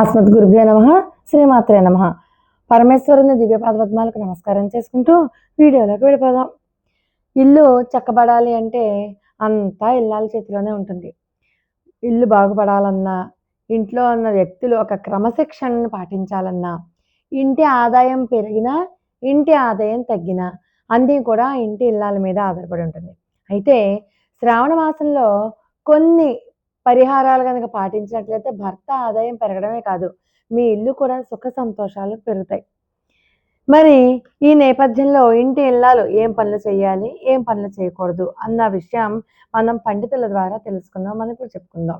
అస్మద్ గురుభ్యో నమ శ్రీమాత్రే నమ. పరమేశ్వరుని దివ్య పాదపద్మాలకు నమస్కారం చేసుకుంటూ వీడియోలోకి వెళ్ళిపోదాం. ఇల్లు చక్కబడాలి అంటే అంతా ఇల్లాల చేతిలోనే ఉంటుంది. ఇల్లు బాగుపడాలన్నా ఇంట్లో ఉన్న వ్యక్తులు ఒక క్రమశిక్షణను పాటించాలన్నా ఇంటి ఆదాయం పెరిగినా ఇంటి ఆదాయం తగ్గినా అన్నీ కూడా ఇంటి ఇల్లాల మీద ఆధారపడి ఉంటుంది. అయితే శ్రావణ మాసంలో కొన్ని పరిహారాలు కనుక పాటించినట్లయితే భర్త ఆదాయం పెరగడమే కాదు మీ ఇల్లు కూడా సుఖ సంతోషాలు పెరుగుతాయి. మరి ఈ నేపథ్యంలో ఇంటి ఇళ్ళాలు ఏం పనులు చేయాలి ఏం పనులు చేయకూడదు అన్న విషయం మనం పండితుల ద్వారా తెలుసుకుందాం మనం ఇప్పుడు చెప్పుకుందాం.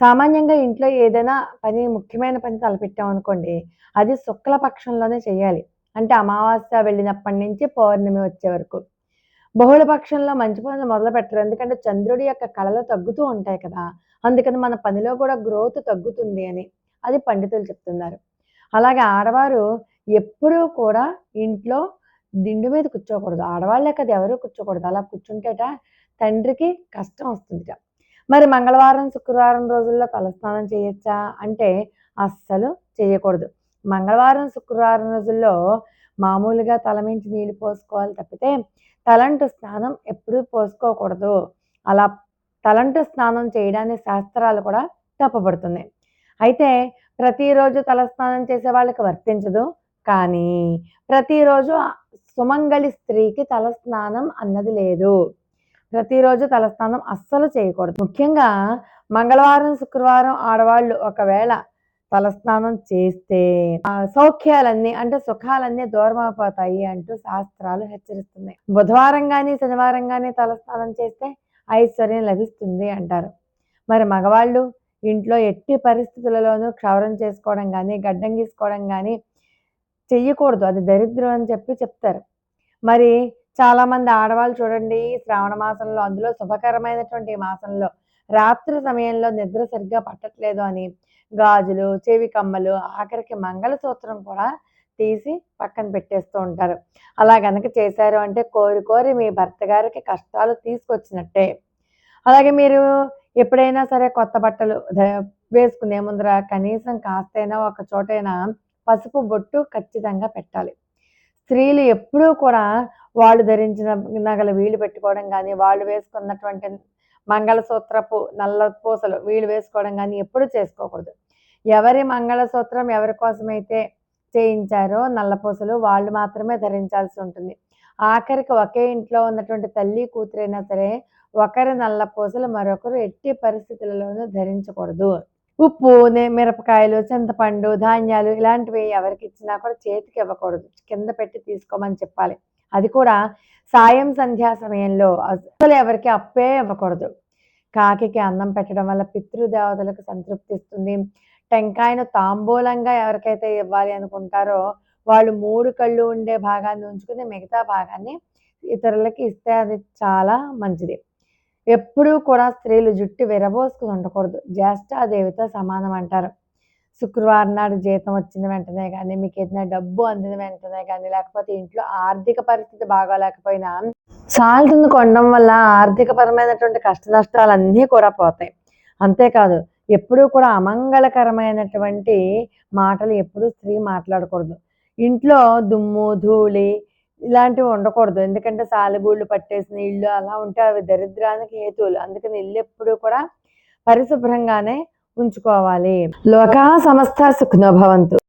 సామాన్యంగా ఇంట్లో ఏదైనా పని ముఖ్యమైన పని తలపెట్టాం అనుకోండి అది శుక్ల పక్షంలోనే చేయాలి. అంటే అమావాస్య వెళ్ళినప్పటి నుంచి పౌర్ణమి వచ్చే వరకు. బహుళ పక్షంలో మంచి పనులు మొదలు పెట్టరు. ఎందుకంటే చంద్రుడి యొక్క కళలు తగ్గుతూ ఉంటాయి కదా. అందుకని మన పనిలో కూడా గ్రోత్ తగ్గుతుంది అని అది పండితులు చెప్తున్నారు. అలాగే ఆడవారు ఎప్పుడూ కూడా ఇంట్లో దిండు మీద కూర్చోకూడదు. ఆడవాళ్ళే కదా ఎవరు కూర్చోకూడదు. అలా కూర్చుంటేట తండ్రికి కష్టం వస్తుందిట. మరి మంగళవారం శుక్రవారం రోజుల్లో తలస్నానం చేయొచ్చా? అంటే అస్సలు చేయకూడదు. మంగళవారం శుక్రవారం రోజుల్లో మామూలుగా తల మించి నీళ్ళు పోసుకోవాలి తప్పితే తలంటు స్నానం ఎప్పుడూ పోసుకోకూడదు. అలా తలంటు స్నానం చేయడానికి శాస్త్రాలు కూడా తప్పబడుతున్నాయి అయితే ప్రతిరోజు తలస్నానం చేసే వాళ్ళకి వర్తించదు. కానీ ప్రతిరోజు సుమంగళి స్త్రీకి తలస్నానం అన్నది లేదు. ప్రతిరోజు తలస్నానం అస్సలు చేయకూడదు. ముఖ్యంగా మంగళవారం శుక్రవారం ఆడవాళ్ళు ఒకవేళ తలస్నానం చేస్తే సౌఖ్యాలన్నీ అంటే సుఖాలన్నీ దూరమైపోతాయి అంటూ శాస్త్రాలు హెచ్చరిస్తున్నాయి. బుధవారం కానీ శనివారం కానీ తలస్నానం చేస్తే ఐశ్వర్యం లభిస్తుంది అంటారు. మరి మగవాళ్ళు ఇంట్లో ఎట్టి పరిస్థితులలోనూ క్షౌరం చేసుకోవడం కానీ గడ్డం గీసుకోవడం కానీ చెయ్యకూడదు. అది దరిద్రం అని చెప్పి చెప్తారు. మరి చాలామంది ఆడవాళ్ళు చూడండి శ్రావణ మాసంలో అందులో శుభకరమైనటువంటి మాసంలో రాత్రి సమయంలో నిద్ర సరిగ్గా పట్టట్లేదు అని గాజులు చెవి కమ్మలు ఆఖరికి మంగళసూత్రం కూడా తీసి పక్కన పెట్టేస్తూ ఉంటారు. అలా కనుక చేశారు అంటే కోరి కోరి మీ భర్త గారికి కష్టాలు తీసుకొచ్చినట్టే. అలాగే మీరు ఎప్పుడైనా సరే కొత్త బట్టలు వేసుకునే ముందర కనీసం కాస్తైనా ఒక చోటైనా పసుపు బొట్టు ఖచ్చితంగా పెట్టాలి. స్త్రీలు ఎప్పుడూ కూడా వాళ్ళు ధరించిన నగలు వీలు పెట్టుకోవడం కానీ వాళ్ళు వేసుకున్నటువంటి మంగళసూత్రపు నల్ల పూసలు వీళ్ళు వేసుకోవడం కానీ ఎప్పుడు చేసుకోకూడదు. ఎవరి మంగళసూత్రం ఎవరి కోసమైతే చేయించారో నల్ల పూసలు వాళ్ళు మాత్రమే ధరించాల్సి ఉంటుంది. ఆఖరికి ఒకే ఇంట్లో ఉన్నటువంటి తల్లి కూతురైనా సరే ఒకరి నల్ల పూసలు మరొకరు ఎట్టి పరిస్థితులలోనూ ధరించకూడదు. ఉప్పు మిరపకాయలు చింతపండు ధాన్యాలు ఇలాంటివి ఎవరికి ఇచ్చినా కూడా చేతికి ఇవ్వకూడదు. కింద పెట్టి తీసుకోమని చెప్పాలి. అది కూడా సాయం సంధ్యా సమయంలో అసలు ఎవరికి అప్పే ఇవ్వకూడదు కాకికి అన్నం పెట్టడం వల్ల పితృదేవతలకు సంతృప్తి ఇస్తుంది. టెంకాయను తాంబూలంగా ఎవరికైతే ఇవ్వాలి అనుకుంటారో వాళ్ళు మూడు కళ్ళు ఉండే భాగాన్ని ఉంచుకుని మిగతా భాగాన్ని ఇతరులకి ఇస్తే అది చాలా మంచిది. ఎప్పుడూ కూడా స్త్రీలు జుట్టు విరబోసుకుని ఉండకూడదు. జ్యేష్ఠాదేవితో సమానం అంటారు. శుక్రవారం నాడు జీతం వచ్చిన వెంటనే కానీ మీకు ఏదైనా డబ్బు అందిన వెంటనే కానీ లేకపోతే ఇంట్లో ఆర్థిక పరిస్థితి బాగోలేకపోయినా సాల్ట్ని కొనడం వల్ల ఆర్థికపరమైనటువంటి కష్ట నష్టాలు అన్నీ కూడా పోతాయి. అంతేకాదు ఎప్పుడూ కూడా అమంగళకరమైనటువంటి మాటలు ఎప్పుడూ స్త్రీ మాట్లాడకూడదు. ఇంట్లో దుమ్ము ధూళి ఇలాంటివి ఉండకూడదు. ఎందుకంటే సాలెగూళ్ళు పట్టేసిన ఇళ్ళు అలా ఉంటే అవి దరిద్రానికి హేతువులు. అందుకని ఇల్లు ఎప్పుడూ కూడా పరిశుభ్రంగానే ఉంచుకోవాలి. లోకా సమస్త సుఖ్నభవంతు